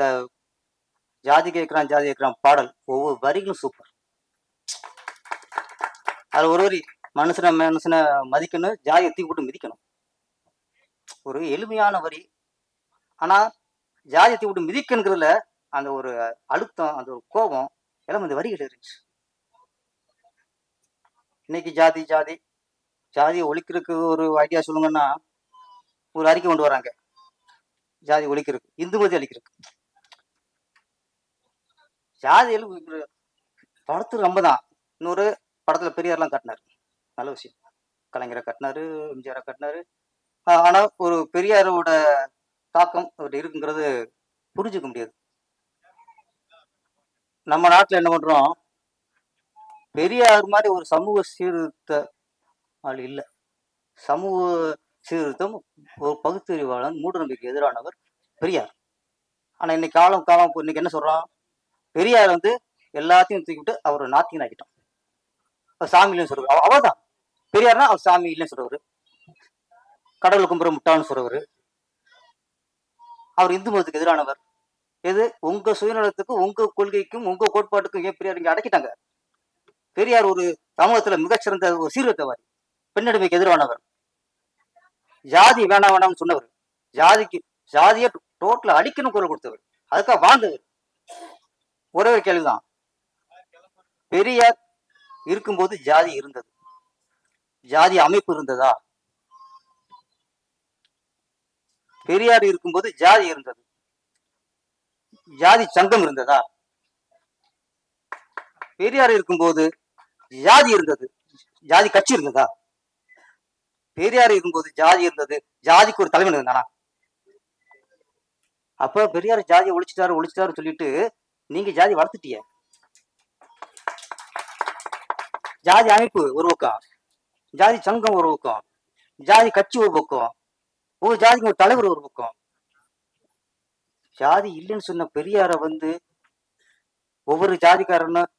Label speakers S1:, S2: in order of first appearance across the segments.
S1: அந்த ஜாதி கேட்கிறான் ஜாதி கேட்கிறான் பாடல் ஒவ்வொரு வரிகளும் சூப்பர் அது ஒரு வரி மனுஷனை மனுஷனை மதிக்கணும் ஜாதியை தூக்கி போட்டு மிதிக்கணும். ஒரு எளிமையான வரி. ஆனா ஜாதியை தூக்கி போட்டு மிதிக்கணுங்கிறதுல அந்த ஒரு அழுத்தம் அந்த ஒரு கோபம் எல்லாம் இந்த வரிகள் இருந்துச்சு. இன்னைக்கு ஜாதி ஜாதி. ஜாதியை ஒழிக்கிறதுக்கு ஒரு ஐடியா சொல்லுங்கன்னா ஒரு அறிக்கை கொண்டு வராங்க. ஜாதி ஒழிக்கிறதுக்கு இந்து மதி அழிக்கிறதுக்கு. ஜாதியில் படத்து ரொம்ப தான் இன்னொரு படத்துல பெரியார்லாம் கட்டினாரு. நல்ல விஷயம். கலைஞரை கட்டினாரு எம்ஜிஆரை கட்டினாரு. ஆனால் ஆனா ஒரு பெரியாரோட தாக்கம் அவர்கிட்ட இருக்குங்கிறது புரிஞ்சுக்க முடியாது. நம்ம நாட்டில் என்ன பண்றோம்? பெரியார் மாதிரி ஒரு சமூக சீர்திருத்த ஆள் இல்லை. சமூக சீர்திருத்தம் ஒரு பகுத்தறிவாளன் மூடநம்பிக்கை எதிரானவர் பெரியார். ஆனால் இன்னைக்கு காலம் காலம் இன்னைக்கு என்ன சொல்றான்? பெரியார் வந்து எல்லாத்தையும் தூக்கிவிட்டு அவர் நாத்தியன் ஆகிட்டோம் அவர் சாமி இல்லைன்னு சொல்றாரு அவர் தான் பெரியார்னா அவர் சாமி இல்லைன்னு சொல்றவர் கடவுள் கும்புற முட்டான்னு சொல்றவர் அவர் இந்து மதத்துக்கு எதிரானவர். எது? உங்க சுயநலத்துக்கும் உங்க கொள்கைக்கும் உங்க கோட்பாட்டுக்கும் ஏன் பெரியார் இங்க அடக்கிட்டாங்க? பெரியார் ஒரு சமூகத்துல மிகச்சிறந்த ஒரு சீர்திருத்தவாதி. பெண்ணடிமைக்கு எதிரானவர். ஜாதி வேணாம் வேணாம்னு சொன்னவர். ஜாதிக்கு ஜாதியை டோட்டலா அடிக்கணும் குரல் கொடுத்தவர். அதுக்காக வாழ்ந்தவர். ஒரே ஒரு கேள்விதான். பெரியார் இருக்கும்போது ஜாதி இருந்தது. ஜாதி அமைப்பு இருந்ததா? பெரியார் இருக்கும்போது ஜாதி இருந்தது. ஜாதி சங்கம் இருந்ததா? பெரியார் இருக்கும்போது ஜாதி இருந்தது. ஜாதி கட்சி இருந்ததா? பெரியார் இருக்கும்போது ஜாதி இருந்தது. ஜாதிக்கு ஒரு தலைவன் இருந்தானா? அப்ப பெரியார் ஜாதியை ஒழிச்சிட்டாரு ஒழிச்சிட்டாரு சொல்லிட்டு நீங்க ஜாதி வளர்த்துட்டீங்க. ஜாதி அமைப்பு ஒரு பக்கம் ஜாதி சங்கம் ஒரு பக்கம் ஜாதி கட்சி ஒரு பக்கம் ஒரு ஜாதிக்கு ஒரு தலைவர் ஒரு பக்கம். ஜாதி இல்லைன்னு சொன்ன பெரியார வந்து ஒவ்வொரு ஜாதிக்காரனும்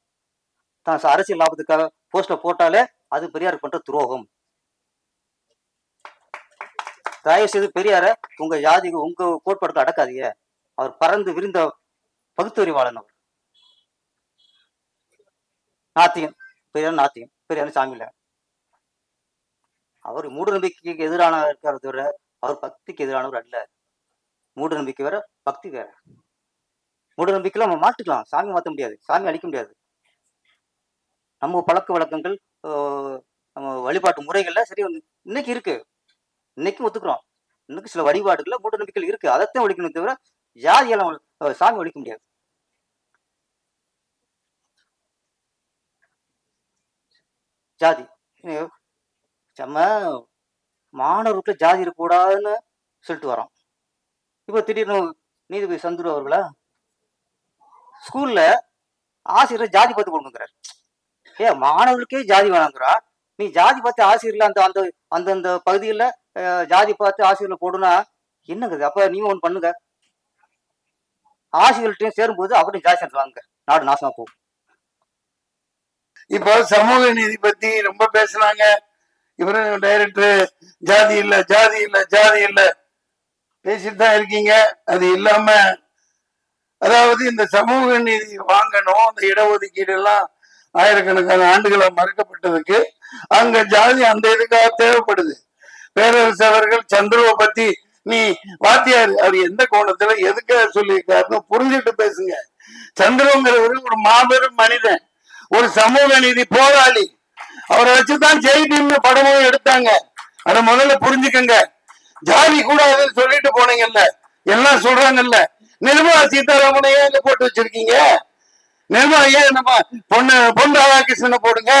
S1: தான் அரசியல் லாபத்துக்காக போஸ்ட்ல போட்டாலே அது பெரியார் பண்ற துரோகம். தயவு செய்து பெரியார உங்க ஜாதிக்கு உங்க கோட்பாடுக்கு அடக்காதீங்க. அவர் பறந்து விரிந்த பகுத்தறிவாளன் அவர். நாத்தியன் பெரியார் நாத்திகன் பெரியார் சாமி இல்ல அவர் மூட நம்பிக்கைக்கு எதிரான இருக்கிறத தவிர அவர் பக்திக்கு எதிரானவர் அல்ல. மூட நம்பிக்கை வேற பக்தி வேற. மூட நம்பிக்கையில நம்ம மாட்டுக்கலாம் சாமி மாத்த முடியாது சாமி அழிக்க முடியாது. நம்ம பழக்க வழக்கங்கள் நம்ம வழிபாட்டு முறைகள்ல சரி வந்து இன்னைக்கு இருக்கு. இன்னைக்கும் ஒத்துக்கிறோம். இன்னைக்கு சில வழிபாடுகள்ல மூட நம்பிக்கைகள் இருக்கு. அதைத்தான் ஒழிக்கணும் தவிர ஜாதியெல்லாம் சாமி ஒழிக்க முடியாது. ஜாதி. ஐயோ, நம்ம மாணவர்களுக்கு ஜாதி இருக்கக்கூடாதுன்னு சொல்லிட்டு வரோம் இப்போ திடீர்னு நீதிபதி சந்துரு அவர்களா? ஸ்கூல்ல ஆசிரியர் ஜாதி பார்த்து கொடுக்குறாரு ஏ மாணவர்களுக்கே ஜாதி வேணாங்கிறா? நீ ஜாதி பார்த்து ஆசிரியர்ல அந்த அந்த அந்தந்த பகுதியில் ஜாதி பார்த்து ஆசிரியர்ல போடுனா என்னங்க அப்ப நீங்க ஒன்று பண்ணுங்க. ஆசிரியர்கள்ட்டையும் சேரும்போது அவரையும் ஜாதி வாங்க நாடு நாசமா போகும்.
S2: இப்போ சமூக நீதி பத்தி ரொம்ப பேசுனாங்க. இவரும் டைரக்டர் ஜாதி இல்ல ஜாதி இல்ல ஜாதி இல்ல. பேசிட்டு தான் இருக்கீங்க. அது இல்லாம அதாவது இந்த சமூக நீதி வாங்கணும். இந்த இடஒதுக்கீடு எல்லாம் ஆயிரக்கணக்கான ஆண்டுகளை மறுக்கப்பட்டதுக்கு அங்க ஜாதி அந்த இதுக்காக தேவைப்படுது. பேரரசு அவர்கள் சந்துருவை பத்தி நீ வாத்தியார் அவர் எந்த கோணத்துல எதுக்காக சொல்லியிருக்காருன்னு புரிஞ்சுட்டு பேசுங்க. சந்திரங்கிறவர் ஒரு மாபெரும் மனிதன் ஒரு சமூக நீதி போராளி. அவரை வச்சுதான் ஜெய்பீம்னு படமும் எடுத்தாங்க. அத முதல்ல புரிஞ்சுக்கங்க. ஜாதி கூட சொல்லிட்டு போனீங்கல்ல எல்லாம் சொல்றாங்கல்ல நிர்மலா சீதாராமனை ஏன் போட்டு வச்சிருக்கீங்க? நிர்மலா ஏன் நம்ம பொண்ணு பொன் ராதாகிருஷ்ணனை போடுங்க?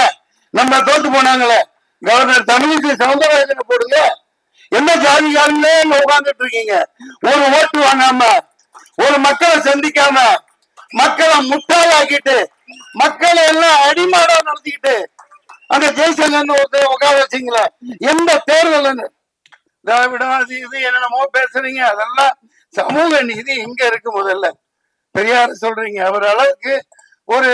S2: நம்ம தோத்து போனாங்களே கவர்னர் தமிழிசை சவுந்தரராஜனை போடுங்க? என்ன ஜாதிகாரங்களே இங்க உட்கார்ந்துட்டு இருக்கீங்க? ஒரு ஓட்டு வாங்காம ஒரு மக்களை சந்திக்காம மக்களை முட்டாளாக்கிட்டு மக்களை எல்லாம் அடிமாடா நடத்திக்கிட்டு அந்த ஜெய்சங்கர் ஒருத்தர் உட்கார வச்சீங்களே எந்த தேர்தல் திராவிடம் அது இது என்னென்னமோ பேசுறீங்க அதெல்லாம் சமூக நீதி இங்க இருக்கு முதல்ல. பெரியார் சொல்றீங்க அவர் அளவுக்கு ஒரு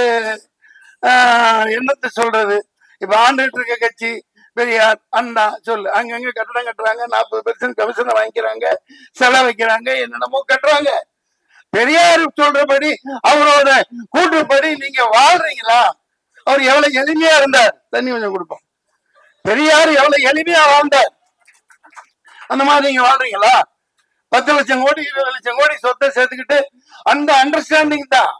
S2: ஆஹ், என்னத்தை சொல்றது? இப்ப ஆண்டுகிட்டு இருக்க கட்சி பெரியார் அண்ணா சொல்லு. அங்கங்க கட்டடம் கட்டுறாங்க நாற்பது பெர்சன்ட் கமிஷனை வாங்கிக்கிறாங்க செலவு வைக்கிறாங்க என்னென்னமோ கட்டுறாங்க. பெரியார் சொல்றபடி அவரோட கூற்றுப்படி நீங்க வாழ்றீங்களா? அவர் எவ்வளவு எளிமையா இருந்தார். தண்ணி கொஞ்சம் கொடுப்போம். பெரியார் எவ்வளவு எளிமையா வாழ்ந்தார். அந்த மாதிரி நீங்க வாழ்றீங்களா? பத்து லட்சம் கோடி இருபது லட்சம் கோடி சொத்தை சேர்த்துக்கிட்டு அந்த அண்டர்ஸ்டாண்டிங் தான்.